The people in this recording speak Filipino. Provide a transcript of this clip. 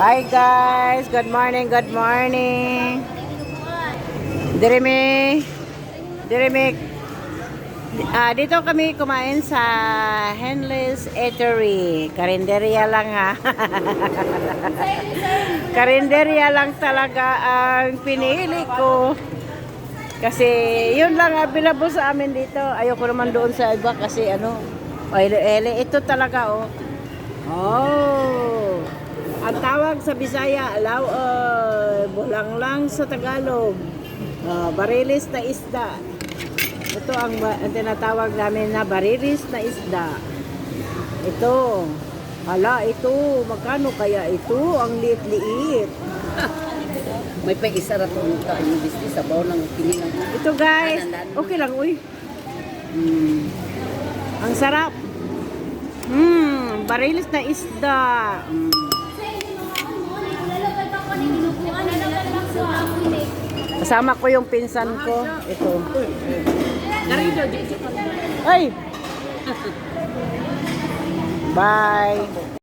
Hi guys, good morning, good morning. Dirimi, Dirimi, ah, dito kami kumain sa Henless Eatery. Karinderya lang ha. Karinderya lang talaga ang pinili ko. Kasi yun lang available sa amin dito. Ayoko naman doon sa iba kasi ano, ele ito talaga oh. Oh. Ang tawag sa Bisaya, alaw, uh, bulang lang sa Tagalog. Ah, barilis na isda. Ito ang, ang tinatawag namin na barilis na isda. Ito. Hala, ito. Magkano kaya ito? Ang liit-liit. May pa isa ra to ka yung business sa bawo ng kinilang. Ito guys. Okay lang, uy. Mm. Ang sarap. Hmm, barilis na isda. Mm. Kasama ko yung pinsan ko. Ito. Ay! Bye!